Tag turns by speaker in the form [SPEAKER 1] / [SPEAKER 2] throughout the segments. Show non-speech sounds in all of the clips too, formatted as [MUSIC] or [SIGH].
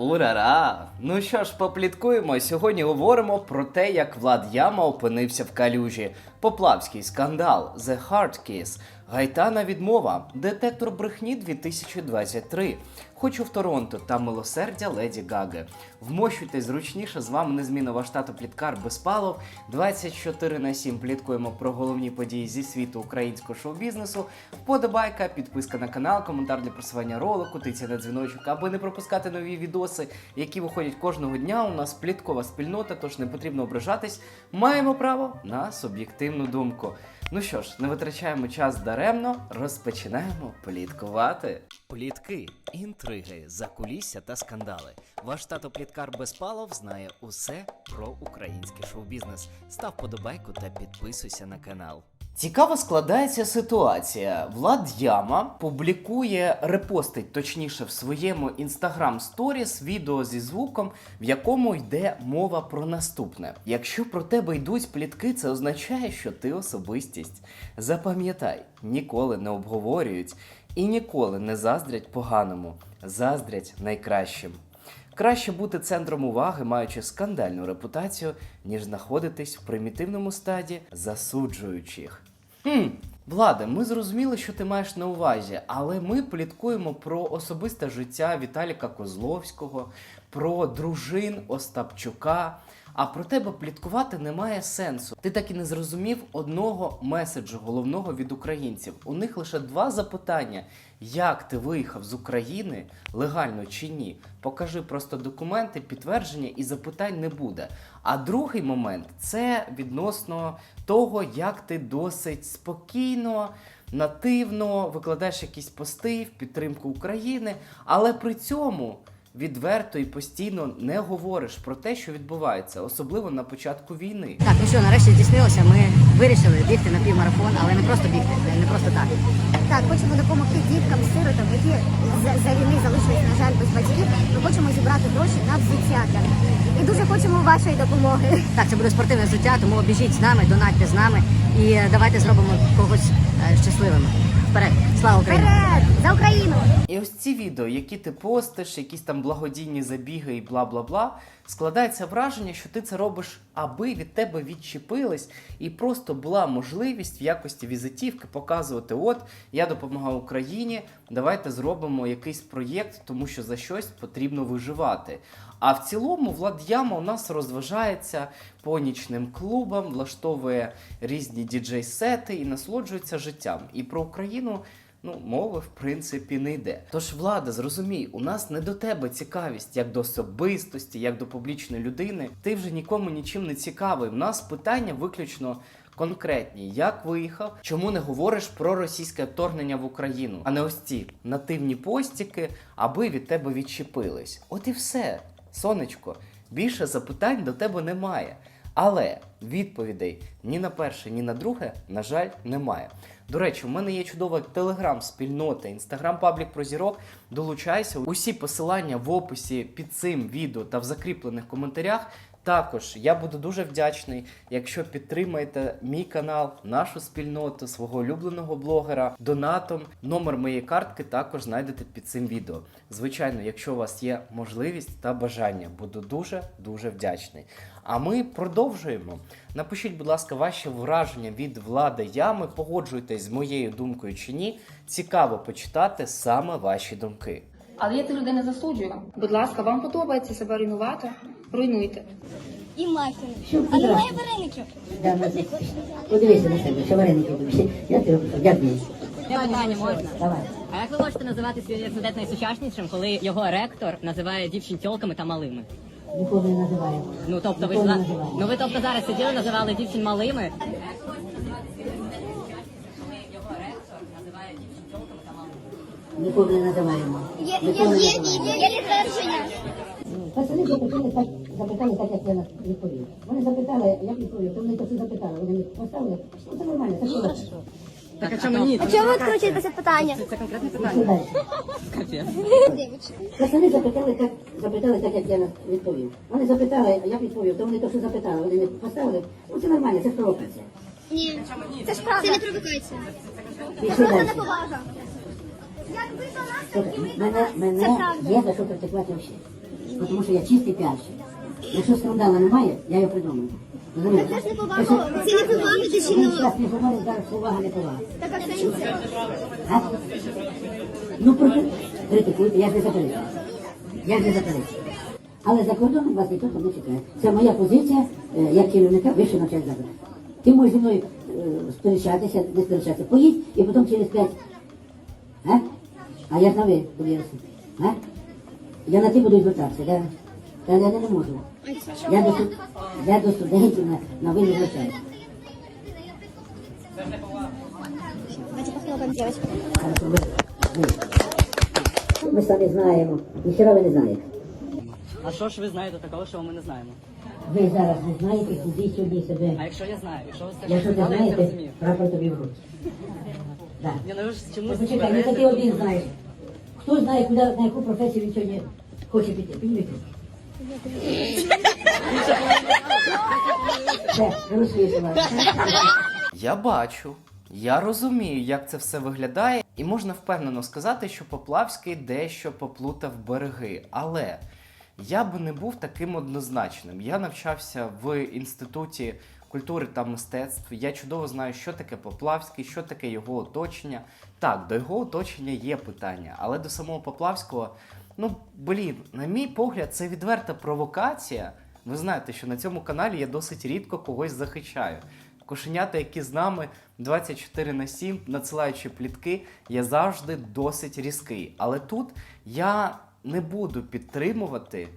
[SPEAKER 1] Урара! Ну що ж, попліткуємо. Сьогодні говоримо про те, як Влад Яма опинився в калюжі. Поплавський скандал, The Hard Kiss, Гайтана відмова, детектор брехні 2023. Хочу в Торонто та милосердя Леді Гаги. Вмощуйтесь зручніше. З вами незмінно штату Пліткар Безпалов. 24 на 7 пліткуємо про головні події зі світу українського шоу-бізнесу. Вподобайка, підписка на канал, коментар для просування ролику, тиця на дзвіночок, аби не пропускати нові відоси, які виходять кожного дня. У нас пліткова спільнота, тож не потрібно ображатись. Маємо право на суб'єктивну думку. Ну що ж, не витрачаємо час даремно, розпочинаємо пліткувати. Плітки, інтриги, закулісся та скандали. Ваш тато Пліткар Безпалов знає усе про український шоу-бізнес. Став подобайку та підписуйся на канал. Цікаво складається ситуація. Влад Яма публікує, репостить точніше в своєму інстаграм сторіс відео зі звуком, в якому йде мова про наступне. Якщо про тебе йдуть плітки, це означає, що ти особистість. Запам'ятай, ніколи не обговорюють і ніколи не заздрять поганому, заздрять найкращим. Краще бути центром уваги, маючи скандальну репутацію, ніж знаходитись в примітивному стаді засуджуючих. Хм, Владе, ми зрозуміли, що ти маєш на увазі, але ми пліткуємо про особисте життя Віталіка Козловського, про дружин Остапчука. А про тебе пліткувати немає сенсу. Ти так і не зрозумів одного меседжу головного від українців. У них лише два запитання: як ти виїхав з України легально чи ні? Покажи просто документи, підтвердження і запитань не буде. А другий момент це відносно того, як ти досить спокійно, нативно викладаєш якісь пости в підтримку України, але при цьому відверто і постійно не говориш про те, що відбувається, особливо на початку війни.
[SPEAKER 2] Так, ну що, нарешті здійснилося. Ми вирішили бігти на півмарафон, але не просто бігти, не просто так.
[SPEAKER 3] Так, хочемо допомогти діткам, сиротам, які за, за війни залишились, на жаль, без батьків. Ми хочемо зібрати гроші на взуття. І дуже хочемо вашої допомоги.
[SPEAKER 2] Так, це буде спортивне життя, тому біжіть з нами, донатьте з нами і е, давайте зробимо когось е, щасливими. Вперед! Слава Україні!
[SPEAKER 3] Вперед! За Україну!
[SPEAKER 1] І ось ці відео, які ти постиш, якісь там благодійні забіги і бла бла бла, складається враження, що ти це робиш, аби від тебе відчепились, і просто була можливість в якості візитівки показувати: от я допомагав Україні, давайте зробимо якийсь проєкт, тому що за щось потрібно виживати. А в цілому Влад Яма у нас розважається по нічним клубам, влаштовує різні діджей-сети і насолоджується життям. І про Україну ну, мови в принципі не йде. Тож, влада, зрозумій, у нас не до тебе цікавість як до особистості, як до публічної людини. Ти вже нікому нічим не цікавий. У нас питання виключно. Конкретні, як виїхав, чому не говориш про російське вторгнення в Україну, а не ось ці нативні постіки, аби від тебе відчепились. От і все, сонечко. Більше запитань до тебе немає. Але відповідей ні на перше, ні на друге, на жаль, немає. До речі, у мене є чудова телеграм-спільнота, інстаграм-паблік про зірок. Долучайся. Усі посилання в описі під цим відео та в закріплених коментарях. Також я буду дуже вдячний, якщо підтримаєте мій канал, нашу спільноту, свого улюбленого блогера донатом. Номер моєї картки також знайдете під цим відео. Звичайно, якщо у вас є можливість та бажання, буду дуже дуже вдячний. А ми продовжуємо. Напишіть, будь ласка, ваші враження від влади ями. Погоджуйтесь з моєю думкою чи ні. Цікаво почитати саме ваші думки.
[SPEAKER 4] Але я цих людей не засуджую. Будь ласка, вам подобається себе руйнувати? Руйнуйте.
[SPEAKER 3] І мафіни. А немає вареників?
[SPEAKER 5] Да, ну, це- Подивися на себе, що вареники будуть. Я тебе прошу, дякую.
[SPEAKER 2] Питання можна.
[SPEAKER 5] Давай.
[SPEAKER 2] А як ви можете називати свій університет найсучаснішим, коли його ректор називає дівчин тьолками та малими?
[SPEAKER 5] Ніколи не називаю.
[SPEAKER 2] Ну тобто ви
[SPEAKER 5] Ніколи
[SPEAKER 2] зна...
[SPEAKER 5] не називаю.
[SPEAKER 2] ну ви тобто зараз сиділи, називали дівчин малими.
[SPEAKER 5] Ніколи не називаємо.
[SPEAKER 3] Є, є,
[SPEAKER 5] Ніколи не
[SPEAKER 3] є,
[SPEAKER 5] називаємо.
[SPEAKER 3] є, є підтвердження.
[SPEAKER 5] Пацани запитали так, запитали так, як я на- відповів. Вони запитали, як відповів, то вони то що запитали. Вони мені поставили. Ну, це нормально, це що легше.
[SPEAKER 2] Так а чому ні?
[SPEAKER 3] А чому ви відкручуєте це питання?
[SPEAKER 2] Це конкретне питання.
[SPEAKER 5] Пацани запитали так, запитали так, як я на- відповів. Вони запитали, як відповів, то вони то що запитали. Вони мені поставили. Ну, це нормально, це провокація.
[SPEAKER 3] Ні. Це ж правда. Це не провокація.
[SPEAKER 5] Пішли
[SPEAKER 3] Просто неповага. Якби до нас так
[SPEAKER 5] Слухай, Мене, мене
[SPEAKER 3] правда.
[SPEAKER 5] є за що критикувати всі. Тому що я чистий піарщик. Якщо скандалу немає, я його придумаю. Розумієте?
[SPEAKER 3] Це ж не повага, це не повага до
[SPEAKER 5] Він
[SPEAKER 3] жінок.
[SPEAKER 5] зараз не говорить, зараз повага, не повага.
[SPEAKER 3] Так а сенсі?
[SPEAKER 5] А? Ну, проти... критикуйте, я ж не заперечую. Я ж не заперечую. Але за кордоном вас ніхто там не чекає. Це моя позиція е, як керівника вищого навчального закладу. Ти можеш зі мною е, сперечатися, не сперечатися. Поїдь і потім через п'ять. А? А я ж на ви. А? Я на ти буду звертатися. Я, я, я не можу. Я до, студ- я до студентів на, на ви не звертаюся.
[SPEAKER 3] Давайте похлопаем девочку.
[SPEAKER 5] Хорошо, ви, ви. Ми самі знаємо. Ніхера ви не знаєте.
[SPEAKER 6] А що ж ви знаєте такого, що ми не знаємо?
[SPEAKER 5] Ви зараз не знаєте, куди сьогодні себе.
[SPEAKER 6] А якщо я знаю, якщо ви це
[SPEAKER 5] Якщо ти
[SPEAKER 6] я не
[SPEAKER 5] знаєте,
[SPEAKER 6] розумію.
[SPEAKER 5] прапор тобі в руки. Да.
[SPEAKER 6] Ні, ну ви ж чомусь
[SPEAKER 5] почекай, не ти один знаєш. Хто знає, куди, на яку професію він сьогодні хоче піти? Підніміть.
[SPEAKER 1] Я бачу, я розумію, як це все виглядає, і можна впевнено сказати, що Поплавський дещо поплутав береги. Але я би не був таким однозначним. Я навчався в інституті культури та мистецтв. Я чудово знаю, що таке Поплавський, що таке його оточення. Так, до його оточення є питання, але до самого Поплавського, ну блін, на мій погляд, це відверта провокація. Ви знаєте, що на цьому каналі я досить рідко когось захищаю. Кошенята, які з нами 24 на 7, надсилаючи плітки, я завжди досить різкий. Але тут я не буду підтримувати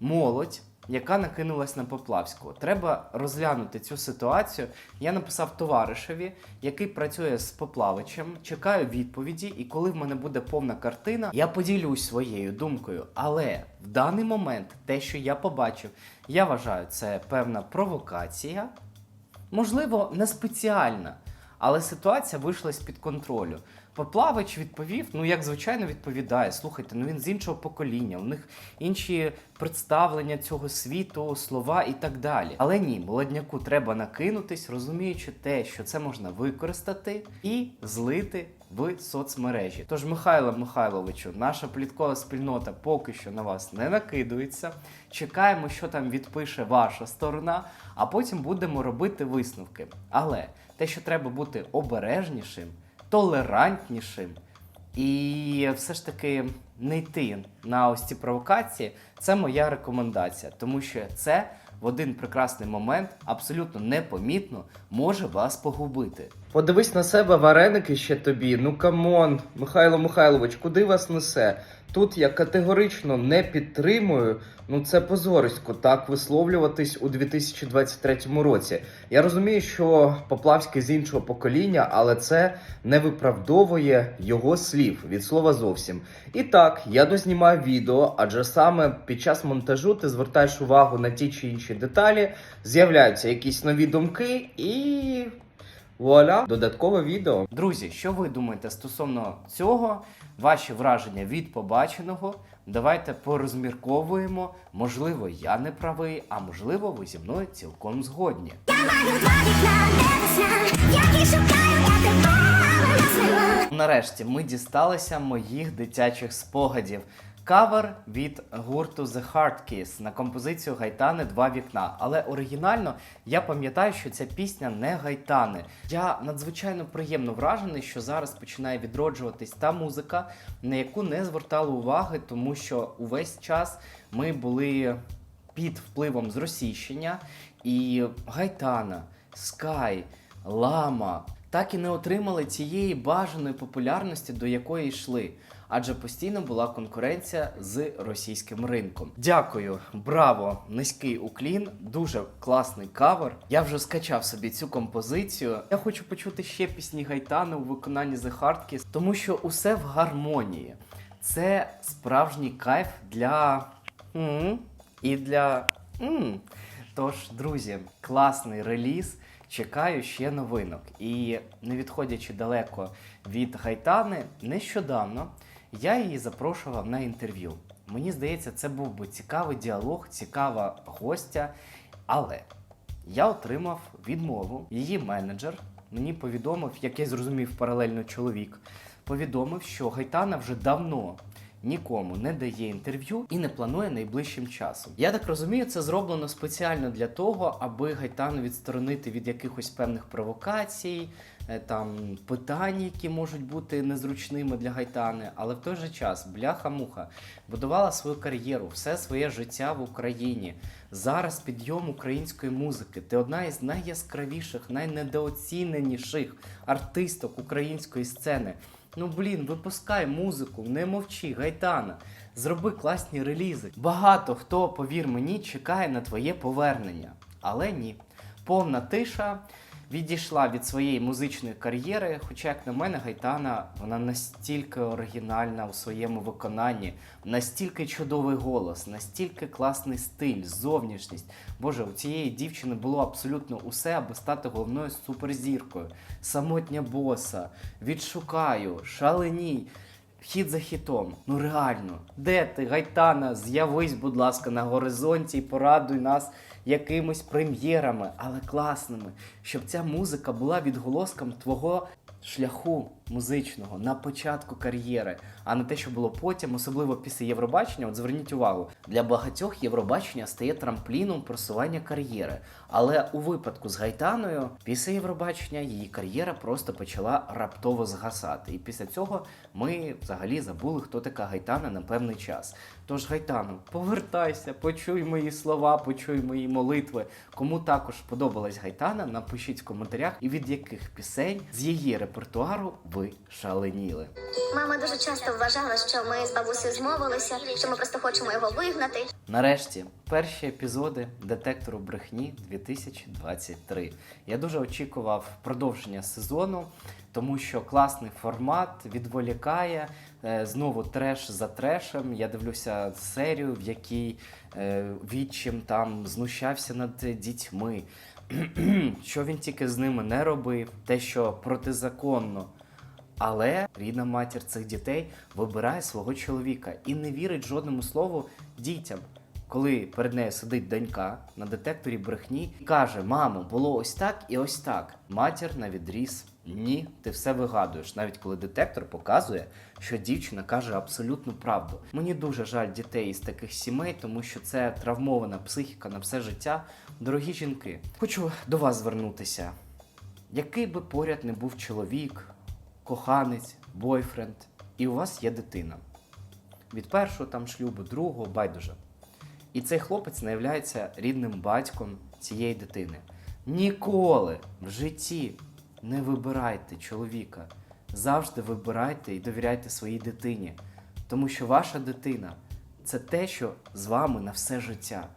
[SPEAKER 1] молодь, яка накинулась на Поплавського. Треба розглянути цю ситуацію. Я написав товаришеві, який працює з Поплавичем, чекаю відповіді, і коли в мене буде повна картина, я поділюсь своєю думкою. Але в даний момент те, що я побачив, я вважаю, це певна провокація. Можливо, не спеціальна, але ситуація вийшла з-під контролю. Поплавич відповів, ну як звичайно відповідає. Слухайте, ну він з іншого покоління, у них інші представлення цього світу, слова і так далі. Але ні, молодняку треба накинутись, розуміючи те, що це можна використати і злити в соцмережі. Тож, Михайло Михайловичу, наша пліткова спільнота поки що на вас не накидується. Чекаємо, що там відпише ваша сторона, а потім будемо робити висновки. Але те, що треба бути обережнішим, толерантнішим і все ж таки не йти на ось ці провокації, це моя рекомендація, тому що це в один прекрасний момент абсолютно непомітно може вас погубити. Подивись на себе вареники ще тобі. Ну камон, Михайло Михайлович, куди вас несе? Тут я категорично не підтримую. Ну це позорисько так висловлюватись у 2023 році. Я розумію, що Поплавський з іншого покоління, але це не виправдовує його слів від слова зовсім. І так, я дознімаю відео, адже саме під час монтажу ти звертаєш увагу на ті чи інші деталі, з'являються якісь нові думки і. Вуаля, додаткове відео. Друзі, що ви думаєте стосовно цього? Ваші враження від побаченого? Давайте порозмірковуємо. Можливо, я не правий, а можливо, ви зі мною цілком згодні. Нарешті ми дісталися моїх дитячих спогадів. Кавер від гурту The Hard Kiss на композицію Гайтани Два вікна. Але оригінально я пам'ятаю, що ця пісня не Гайтани. Я надзвичайно приємно вражений, що зараз починає відроджуватись та музика, на яку не звертали уваги, тому що увесь час ми були під впливом зросійщення, і Гайтана, Скай, Лама так і не отримали цієї бажаної популярності, до якої йшли. Адже постійно була конкуренція з російським ринком. Дякую, браво! Низький уклін, дуже класний кавер. Я вже скачав собі цю композицію. Я хочу почути ще пісні Гайтани у виконанні The Hard Kiss, тому що усе в гармонії. Це справжній кайф для м і для м. Тож, друзі, класний реліз. Чекаю ще новинок. І не відходячи далеко від Гайтани, нещодавно я її запрошував на інтерв'ю. Мені здається, це був би цікавий діалог, цікава гостя. Але я отримав відмову. Її менеджер мені повідомив, як я зрозумів, паралельно чоловік, повідомив, що Гайтана вже давно нікому не дає інтерв'ю і не планує найближчим часом. Я так розумію, це зроблено спеціально для того, аби Гайтану відсторонити від якихось певних провокацій, там питань, які можуть бути незручними для Гайтани, але в той же час бляха-муха будувала свою кар'єру, все своє життя в Україні. Зараз підйом української музики. Ти одна із найяскравіших, найнедооціненіших артисток української сцени. Ну блін, випускай музику, не мовчи, гайтана. Зроби класні релізи. Багато хто, повір мені, чекає на твоє повернення. Але ні. Повна тиша відійшла від своєї музичної кар'єри. Хоча, як на мене, Гайтана вона настільки оригінальна у своєму виконанні, настільки чудовий голос, настільки класний стиль, зовнішність. Боже, у цієї дівчини було абсолютно усе, аби стати головною суперзіркою. Самотня боса, відшукаю, шаленій. Хід за хітом. Ну реально, де ти, Гайтана? З'явись, будь ласка, на горизонті і порадуй нас якимись прем'єрами, але класними, щоб ця музика була відголоском твого шляху музичного на початку кар'єри, а не те, що було потім, особливо після Євробачення. От зверніть увагу, для багатьох Євробачення стає трампліном просування кар'єри. Але у випадку з Гайтаною, після Євробачення її кар'єра просто почала раптово згасати. І після цього ми взагалі забули, хто така Гайтана на певний час. Тож, Гайтану, повертайся, почуй мої слова, почуй мої молитви. Кому також подобалась Гайтана, напишіть в коментарях, і від яких пісень з її репертуару ви шаленіли.
[SPEAKER 3] Мама дуже часто вважала, що ми з бабусею змовилися, що ми просто хочемо його вигнати.
[SPEAKER 1] Нарешті, перші епізоди детектору брехні 2023. Я дуже очікував продовження сезону, тому що класний формат відволікає. е, Знову треш за трешем. Я дивлюся серію, в якій е, відчим там знущався над дітьми. [CLEARS THROAT] що він тільки з ними не робив, те, що протизаконно. Але рідна матір цих дітей вибирає свого чоловіка і не вірить жодному слову дітям. Коли перед нею сидить донька на детекторі брехні і каже: Мамо, було ось так і ось так. Матір на відріз. Ні, ти все вигадуєш, навіть коли детектор показує, що дівчина каже абсолютну правду. Мені дуже жаль дітей із таких сімей, тому що це травмована психіка на все життя. Дорогі жінки, хочу до вас звернутися. Який би поряд не був чоловік, коханець, бойфренд, і у вас є дитина. Від першого там шлюбу, другого байдуже. І цей хлопець не являється рідним батьком цієї дитини. Ніколи в житті не вибирайте чоловіка. Завжди вибирайте і довіряйте своїй дитині. Тому що ваша дитина це те, що з вами на все життя,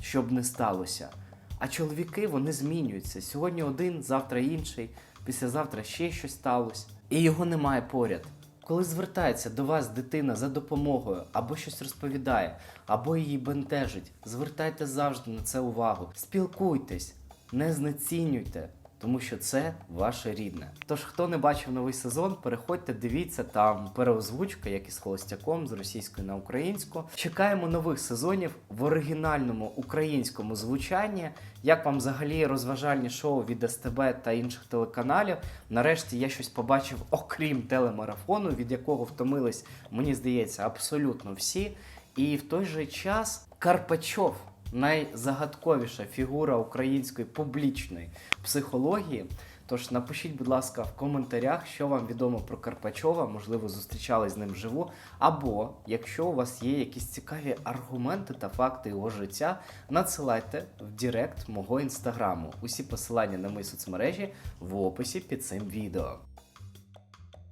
[SPEAKER 1] щоб не сталося. А чоловіки вони змінюються. Сьогодні один, завтра інший, післязавтра ще щось сталося. І його немає поряд. Коли звертається до вас дитина за допомогою, або щось розповідає, або її бентежить, звертайте завжди на це увагу. Спілкуйтесь, не знецінюйте, тому що це ваше рідне. Тож, хто не бачив новий сезон, переходьте, дивіться там переозвучка, як із холостяком з російської на українську. Чекаємо нових сезонів в оригінальному українському звучанні. Як вам взагалі розважальні шоу від СТБ та інших телеканалів? Нарешті я щось побачив, окрім телемарафону, від якого втомились, мені здається, абсолютно всі. І в той же час Карпачов найзагадковіша фігура української публічної психології. Тож напишіть, будь ласка, в коментарях, що вам відомо про Карпачова, можливо, зустрічались з ним вживу. Або якщо у вас є якісь цікаві аргументи та факти його життя, надсилайте в Директ мого інстаграму. Усі посилання на мої соцмережі в описі під цим відео.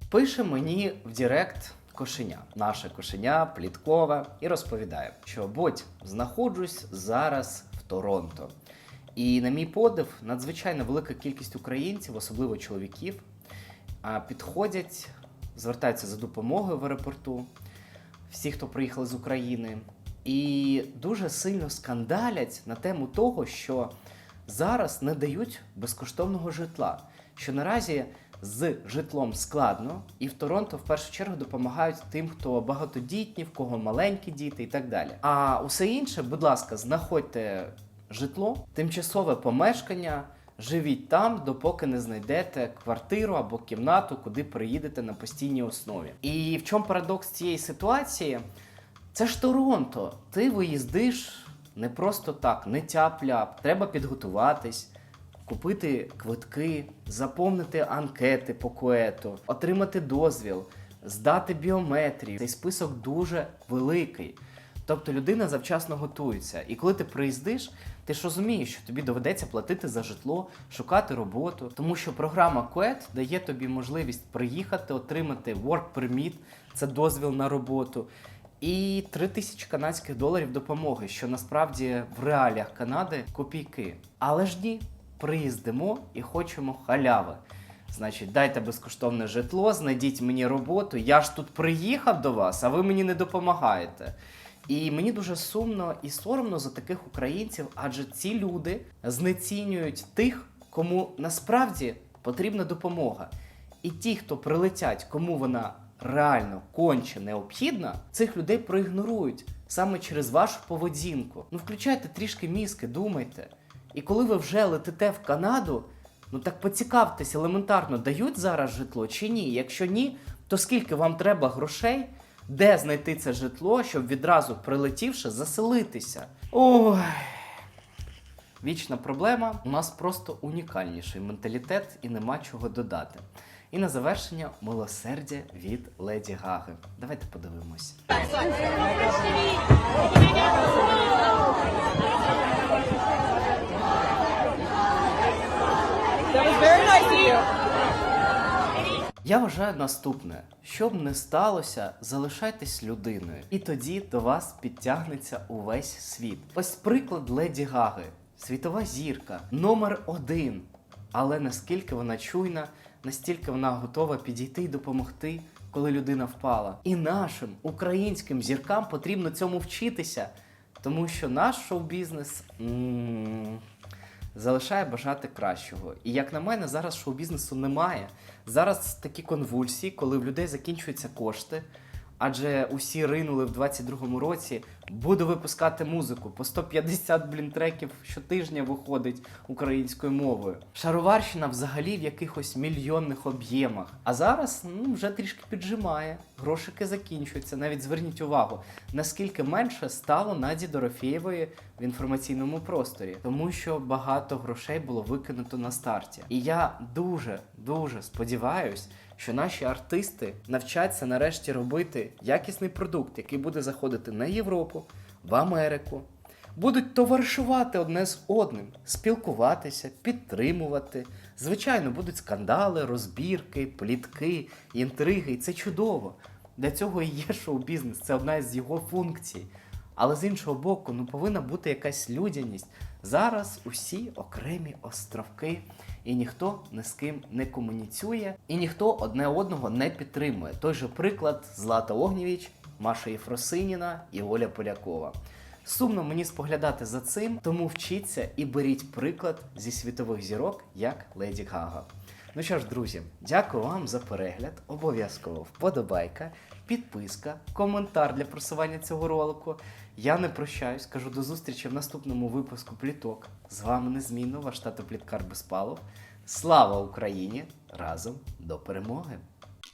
[SPEAKER 1] Пише мені в Директ кошеня, наше кошеня, пліткове, і розповідає, що будь знаходжусь зараз в Торонто. І на мій подив, надзвичайно велика кількість українців, особливо чоловіків, підходять, звертаються за допомогою в аеропорту, всі, хто приїхали з України, і дуже сильно скандалять на тему того, що зараз не дають безкоштовного житла. Що наразі з житлом складно, і в Торонто в першу чергу допомагають тим, хто багатодітні, в кого маленькі діти і так далі. А усе інше, будь ласка, знаходьте житло, тимчасове помешкання. живіть там, допоки не знайдете квартиру або кімнату, куди приїдете на постійній основі. І в чому парадокс цієї ситуації? Це ж Торонто. Ти виїздиш не просто так, не тяп-ляп. Треба підготуватись, купити квитки, заповнити анкети по куету, отримати дозвіл, здати біометрію. Цей список дуже великий. Тобто людина завчасно готується. І коли ти приїздиш, ти ж розумієш, що тобі доведеться платити за житло, шукати роботу, тому що програма QET дає тобі можливість приїхати, отримати work permit, це дозвіл на роботу, і 3 тисячі канадських доларів допомоги, що насправді в реаліях Канади копійки. Але ж ні, приїздимо і хочемо халяви. Значить, дайте безкоштовне житло, знайдіть мені роботу. Я ж тут приїхав до вас, а ви мені не допомагаєте. І мені дуже сумно і соромно за таких українців, адже ці люди знецінюють тих, кому насправді потрібна допомога. І ті, хто прилетять, кому вона реально конче необхідна, цих людей проігнорують саме через вашу поведінку. Ну включайте трішки мізки, думайте. І коли ви вже летите в Канаду, ну так поцікавтесь елементарно, дають зараз житло чи ні. Якщо ні, то скільки вам треба грошей, де знайти це житло, щоб відразу прилетівши, заселитися? Ой. Вічна проблема. У нас просто унікальніший менталітет і нема чого додати. І на завершення милосердя від Леді Гаги. Давайте подивимось. Я вважаю наступне: що б не сталося, залишайтесь людиною, і тоді до вас підтягнеться увесь світ. Ось приклад Леді Гаги, світова зірка, номер один. Але наскільки вона чуйна, настільки вона готова підійти і допомогти, коли людина впала. І нашим українським зіркам потрібно цьому вчитися, тому що наш шоу-бізнес. Залишає бажати кращого. І як на мене, зараз шоу-бізнесу немає. Зараз такі конвульсії, коли в людей закінчуються кошти. Адже усі ринули в 22-му році. Буду випускати музику. По 150 блін треків щотижня виходить українською мовою. Шароварщина взагалі в якихось мільйонних об'ємах. А зараз ну, вже трішки піджимає. Грошики закінчуються. Навіть зверніть увагу, наскільки менше стало Наді Дорофєєвої в інформаційному просторі, тому що багато грошей було викинуто на старті. І я дуже дуже сподіваюсь, що наші артисти навчаться нарешті робити якісний продукт, який буде заходити на Європу, в Америку. Будуть товаришувати одне з одним, спілкуватися, підтримувати. Звичайно, будуть скандали, розбірки, плітки, інтриги, і це чудово. Для цього і є шоу-бізнес, це одна з його функцій. Але з іншого боку, ну повинна бути якась людяність. Зараз усі окремі островки, і ніхто ні з ким не комуніцює, і ніхто одне одного не підтримує. Той же приклад Злата Огнєвіч, Маша Єфросиніна і Оля Полякова. Сумно мені споглядати за цим, тому вчіться і беріть приклад зі світових зірок, як Леді Гага. Ну що ж, друзі, дякую вам за перегляд. Обов'язково вподобайка, підписка, коментар для просування цього ролику. Я не прощаюсь, кажу до зустрічі в наступному випуску пліток. З вами незмінно ваш тато Пліткар Безпалов. Слава Україні! Разом до перемоги!